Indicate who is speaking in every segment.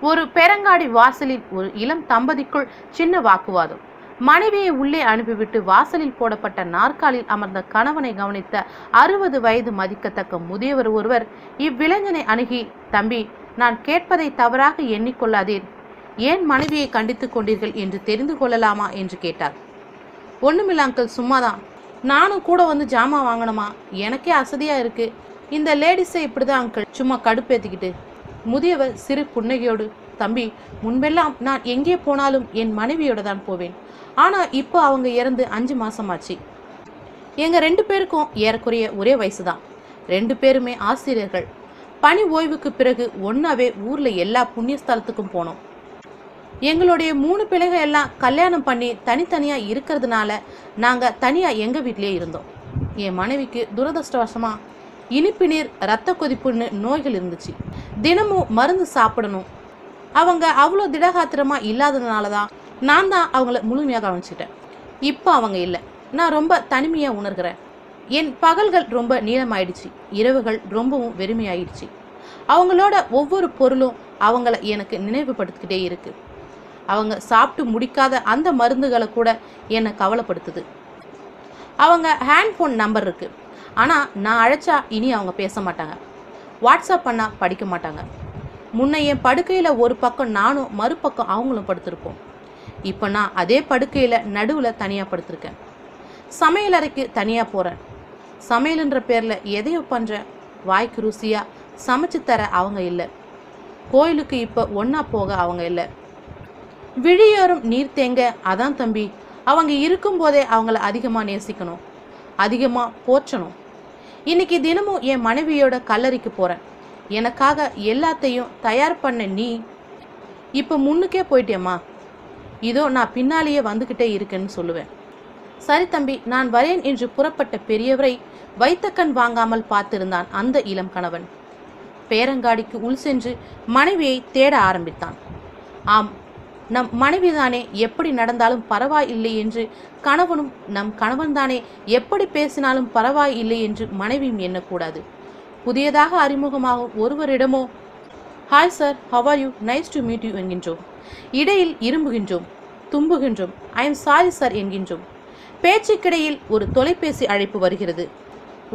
Speaker 1: ஒரு பெரங்காடி வாசலில் ஒரு இளம் தம்பதிக்குள் சின்ன வாக்குவாதம். மனைவியை உள்ளே அனுப்பிவிட்டு வாசலில் போடப்பட்ட நாற்காலில் அமர்ந்த கணவனை கவனித்த அறுபது வயது மதிக்கத்தக்க முதியவர் ஒருவர் இவ்விளைஞனை அணுகி தம்பி நான் கேட்பதை தவறாக எண்ணிக்கொள்ளாதீர். ஏன் மனைவியை கண்டித்துக் கொண்டீர்கள் என்று தெரிந்து கொள்ளலாமா? என்று கேட்டார். ஒண்ணுமில்ல அங்கிள் சும்மாதான். நானும் கூட வந்து ஜாமான் வாங்கணுமா? எனக்கே அசதியா இருக்கு. இந்த லேடிஸை இப்படிதான் அங்கிள் சும்மா கடுப்பேத்திக்கிட்டு. முதியவர் சிறு புன்னகையோடு தம்பி முன்பெல்லாம் நான் எங்கே போனாலும் என் மனைவியோட தான் போவேன். ஆனால் இப்போ அவங்க இறந்து அஞ்சு மாசமாச்சு. எங்கள் ரெண்டு பேருக்கும் ஏறக்குறைய ஒரே வயசு தான் ரெண்டு பேருமே ஆசிரியர்கள். பணி ஓய்வுக்கு பிறகு ஒன்றாவே ஊரில் எல்லா புண்ணிய ஸ்தலத்துக்கும் போனோம். எங்களுடைய மூணு பிள்ளைகள் எல்லாம் கல்யாணம் பண்ணி தனித்தனியாக இருக்கிறதுனால நாங்கள் தனியாக எங்கள் வீட்டிலேயே இருந்தோம். என் மனைவிக்கு துரதிருஷ்டவசமாக இனிப்பு நீர் ரத்த கொதிப்புன்னு நோய்கள் இருந்துச்சு. தினமும் மருந்து சாப்பிடணும். அவங்க அவ்வளோ திடகாத்திரமாக இல்லாததுனால தான் நான் தான் அவங்கள முழுமையாக கவனிச்சிட்டேன். இப்போ அவங்க இல்லை. நான் ரொம்ப தனிமையாக உணர்கிறேன். என் பகல்கள் ரொம்ப நீளமாயிடுச்சு. இரவுகள் ரொம்பவும் வெறுமையாயிடுச்சு. அவங்களோட ஒவ்வொரு பொருளும் அவங்கள எனக்கு நினைவுபடுத்திக்கிட்டே இருக்கு. அவங்க சாப்பிட்டு முடிக்காத அந்த மருந்துகளை கூட என்னை கவலைப்படுத்துது. அவங்க ஹேண்ட்ஃபோன் நம்பர் இருக்குது ஆனால் நான் அழைச்சா இனி அவங்க பேச மாட்டாங்க. வாட்ஸ்அப் பண்ணால் படிக்க மாட்டாங்க. முன்ன என் படுக்கையில் ஒரு பக்கம் நானும் மறுபக்கம் அவங்களும் படுத்திருப்போம். இப்போ நான் அதே படுக்கையில் நடுவில் தனியாக படுத்திருக்கேன். சமையலறைக்கு தனியாக போகிறேன் சமையலுன்ற பேரில் எதையோ பண்ணுறேன் வாய்க்கு ருசியாக சமைச்சு தர அவங்க இல்லை. கோயிலுக்கு இப்போ ஒன்றா போக அவங்க இல்லை. விழியோரம் நீர் தேங்க அதான் தம்பி அவங்க இருக்கும்போதே அவங்கள அதிகமாக நேசிக்கணும். அதிகமாக போற்றணும். இன்னைக்கு தினமும் என் மனைவியோட கல்லறைக்கு போகிறேன் எனக்காக எல்லாத்தையும் தயார் பண்ண நீ இப்போ முன்னுக்கே போயிட்டேம்மா. இதோ நான் பின்னாலேயே வந்துக்கிட்டே இருக்கேன்னு சொல்லுவேன். சரி தம்பி நான் வரேன் என்று புறப்பட்ட பெரியவரை வைத்த கண் வாங்காமல் பார்த்திருந்தான் அந்த இளம் கணவன். பேரங்காடிக்கு உள் சென்று மனைவியை தேட ஆரம்பித்தான். ஆம் நம் மனைவிதானே எப்படி நடந்தாலும் பரவாயில்லை என்று கணவனும் நம் கணவன்தானே எப்படி பேசினாலும் பரவாயில்லை என்று மனைவியும் எண்ணக்கூடாது. புதியதாக அறிமுகமாகும் ஒருவரிடமோ hi sir how are you nice to meet you என்கின்றோம். இடையில் இரும்புகின்றோம் தும்புகின்றோம் ஐ எம் சாரி சார் என்கின்றோம். பேச்சுக்கிடையில் ஒரு தொலைபேசி அழைப்பு வருகிறது.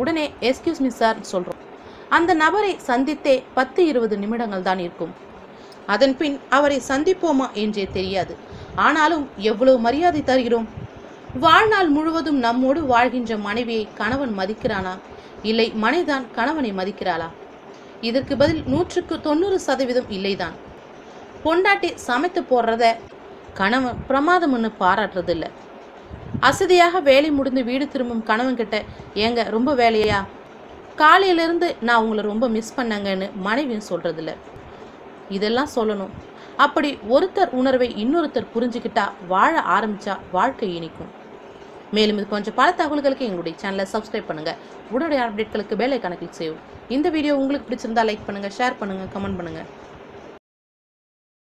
Speaker 1: உடனே எஸ்கியூஸ் மீ சார் சொல்கிறோம் அந்த நபரை சந்தித்தே பத்து இருபது நிமிடங்கள் தான் இருக்கும். அதன்பின் அவரை சந்திப்போமா என்றே தெரியாது. ஆனாலும் எவ்வளவு மரியாதை தருகிறோம்? வாழ்நாள் முழுவதும் நம்மோடு வாழ்கின்ற மனைவியை கணவன் மதிக்கிறானா? இல்லை மனைதான் கணவனை மதிக்கிறாளா? இதற்கு பதில் நூற்றுக்கு தொண்ணூறு சதவீதம் இல்லைதான். பொண்டாட்டி சமைத்து போடுறத கணவன் பிரமாதம்னு பாராட்டுறதில்லை. அசதியாக வேலை முடிந்து வீடு திரும்பும் கணவன் கிட்ட ஏங்க ரொம்ப வேலையா? காலையிலிருந்து நான் உங்களை ரொம்ப மிஸ் பண்ணங்கன்னு மனைவியும் சொல்கிறதில்ல இதெல்லாம் சொல்லணும். அப்படி ஒருத்தர் உணர்வை இன்னொருத்தர் புரிஞ்சுக்கிட்டா வாழ ஆரம்பிச்சா வாழ்க்கை இனிக்கும். மேலும் இது கொஞ்சம் பல தகவல்களுக்கு எங்களுடைய சேனலை சப்ஸ்கிரைப் பண்ணுங்க. உடனடி அப்டேட்களுக்கு பெல் கணக்கில் கிளிக் செய்யும் இந்த வீடியோ உங்களுக்கு பிடிச்சிருந்தா லைக் பண்ணுங்க ஷேர் பண்ணுங்க கமெண்ட் பண்ணுங்க.